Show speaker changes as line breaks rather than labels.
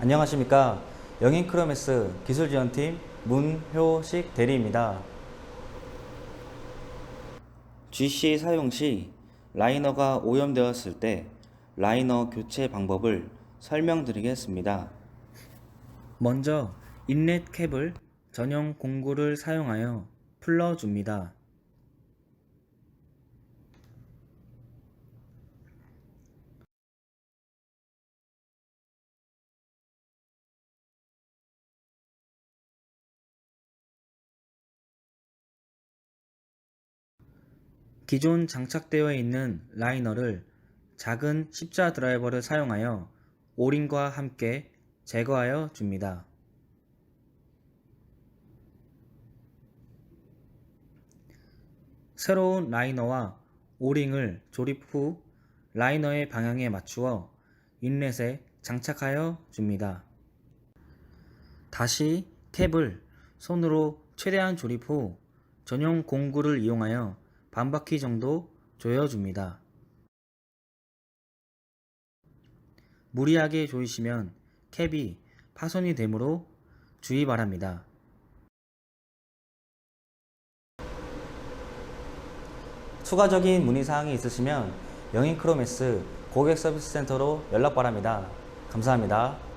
안녕하십니까. 영인 크로메스 기술 지원팀 문효식 대리입니다. GC 사용 시 라이너가 오염되었을 때 라이너 교체 방법을 설명드리겠습니다. 먼저 인렛 캡을 전용 공구를 사용하여 풀러 줍니다. 기존 장착되어 있는 라이너를 작은 십자 드라이버를 사용하여 오링과 함께 제거하여 줍니다. 새로운 라이너와 오링을 조립 후 라이너의 방향에 맞추어 인렛에 장착하여 줍니다. 다시 캡을 손으로 최대한 조립 후 전용 공구를 이용하여 반바퀴 정도 조여줍니다. 무리하게 조이시면 캡이 파손이 되므로 주의 바랍니다. 추가적인 문의사항이 있으시면 영인크로메스 고객 서비스 센터로 연락 바랍니다. 감사합니다.